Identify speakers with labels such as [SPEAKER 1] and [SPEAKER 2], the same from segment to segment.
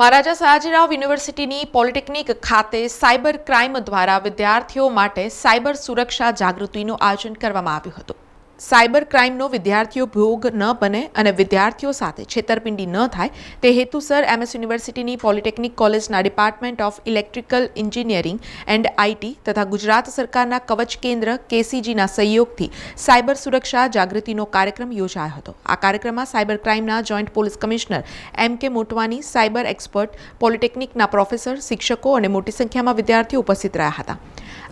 [SPEAKER 1] મહારાજા સયાજીરાવ યુનિવર્સિટીની પોલિટેકનિક ખાતે cyber crime દ્વારા વિદ્યાર્થીઓ માટે સાયબર સુરક્ષા જાગૃતિનું આયોજન કરવામાં આવ્યું હતું. સાયબર ક્રાઇમનો વિદ્યાર્થીઓ ભોગ ન બને અને વિદ્યાર્થીઓ સાથે છેતરપિંડી ન થાય, તે હેતુસર એમએસ યુનિવર્સિટીની પોલિટેકનિક કોલેજના department of electrical engineering and IT તથા ગુજરાત સરકારના કવચ કેન્દ્ર કેસીજીના સહયોગથી સાયબર સુરક્ષા જાગૃતિનો કાર્યક્રમ યોજાયો હતો. આ કાર્યક્રમમાં cyber ક્રાઇમના joint police commissioner M K Motwani cyber expert, પોલિટેકનિકના professor, શિક્ષકો અને મોટી સંખ્યામાં વિદ્યાર્થીઓ ઉપસ્થિત રહ્યા હતા.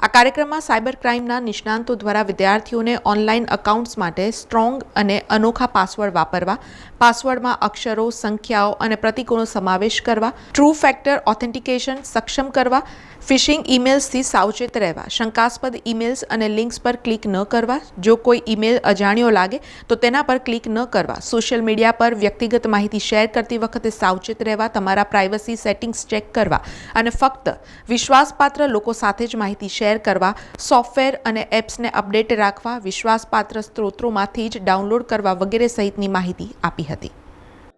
[SPEAKER 1] આ કાર્યક્રમમાં સાયબર ક્રાઇમના નિષ્ણાંતો દ્વારા વિદ્યાર્થીઓને ઓનલાઈન અકાઉન્ટ્સ માટે સ્ટ્રોંગ અને અનોખા પાસવર્ડ વાપરવા પાસવર્ડમાં અક્ષરો, સંખ્યાઓ અને પ્રતીકોનો સમાવેશ કરવા ટ્રુ ફેક્ટર ઓથેન્ટિકેશન સક્ષમ કરવા ફિશિંગ ઈમેલ્સથી સાવચેત રહેવા. શંકાસ્પદ ઈમેલ્સ અને લિંક્સ પર ક્લિક ન કરવા. જો કોઈ ઇમેલ અજાણ્યો લાગે, તો તેના પર ક્લિક ન કરવા. સોશિયલ મીડિયા પર વ્યક્તિગત માહિતી શેર કરતી વખતે સાવચેત રહેવા, તમારા પ્રાઇવસી સેટિંગ્સ ચેક કરવા અને ફક્ત વિશ્વાસપાત્ર લોકો સાથે જ માહિતી શેર કરવા, સોફ્ટવેર અને એપ્સને અપડેટ રાખવા, વિશ્વાસપાત્ર સ્ત્રોતોમાંથી જ ડાઉનલોડ કરવા વગેરે સહિતની માહિતી આપી હતી.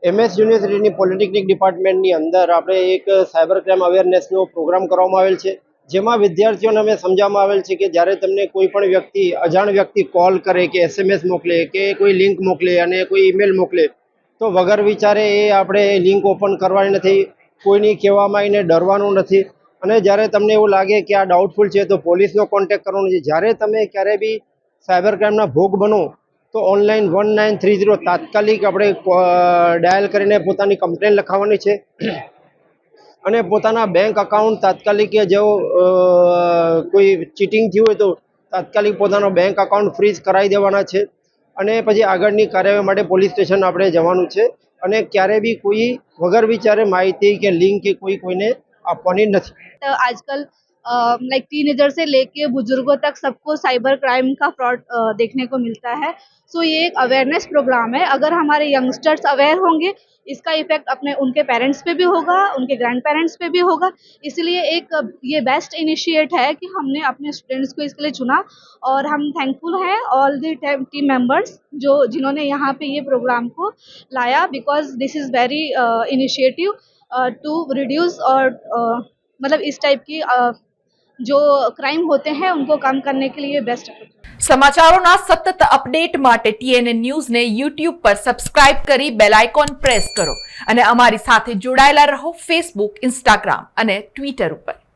[SPEAKER 2] એમએસ યુનિવર્સિટીની પોલિટેકનિક ડિપાર્ટમેન્ટની અંદર આપણે એક સાયબર ક્રાઇમ અવેરનેસનો પ્રોગ્રામ કરવામાં આવેલ છે, જેમાં વિદ્યાર્થીઓને અમે સમજાવવામાં આવેલ છે કે જ્યારે તમને કોઈ પણ વ્યક્તિ, અજાણ વ્યક્તિ કોલ કરે કે એસએમએસ મોકલે કે કોઈ લિંક મોકલે અને કોઈ ઈમેલ મોકલે, તો વગર વિચારે એ આપણે લિંક ઓપન કરવાની નથી, કોઈની કહેવામાં આવીને ડરવાનું નથી. અને જ્યારે તમને એવું લાગે કે આ ડાઉટફુલ છે, તો પોલીસનો કોન્ટેક્ટ કરવાનો છે. જ્યારે તમે ક્યારે બી સાયબર ક્રાઇમના ભોગ બનો તો online one nine three zero તાત્કાલિક આપણે ડાયલ કરીને પોતાની કમ્પ્લેન લખાવવાની છે. અને પોતાના બેંક અકાઉન્ટ તાત્કાલિક જેઓ કોઈ ચીટિંગ થયું હોય તો તાત્કાલિક પોતાનો બેંક અકાઉન્ટ ફ્રીઝ કરાવી દેવાના છે. અને પછી આગળની કાર્યવાહી માટે પોલીસ સ્ટેશન આપણે જવાનું છે. અને ક્યારે બી કોઈ વગર વિચારે માહિતી કે લિંક કે કોઈ કોઈને આપવાની નથી.
[SPEAKER 3] આજકાલ लाइक टीनेजर से लेके बुज़ुर्गों तक सबको साइबर क्राइम का फ्रॉड देखने को मिलता है। सो ये एक अवेयरनेस प्रोग्राम है। अगर हमारे यंगस्टर्स अवेयर होंगे इसका इफ़ेक्ट अपने उनके पेरेंट्स पे भी होगा उनके ग्रैंड पेरेंट्स पे भी होगा। इसलिए एक ये बेस्ट इनिशिएट है कि हमने अपने स्टूडेंट्स को इसके लिए चुना और हम थैंकफुल हैं ऑल द टीम मेंबर्स जो जिन्होंने यहाँ पे ये प्रोग्राम को लाया because this is very initiative to reduce और uh, मतलब इस टाइप की uh, जो क्राइम होते हैं उनको कम करने के लिए बेस्ट
[SPEAKER 1] સમાચારોના સતત અપડેટ માટે ટીએનએ ન્યૂઝને યુટ્યુબ પર સબસ્ક્રાઇબ કરી બેલ આઇકોન પ્રેસ કરો અને અમારી સાથે જોડાયેલા રહો ફેસબુક ઇન્સ્ટાગ્રામ અને ટ્વિટર ઉપર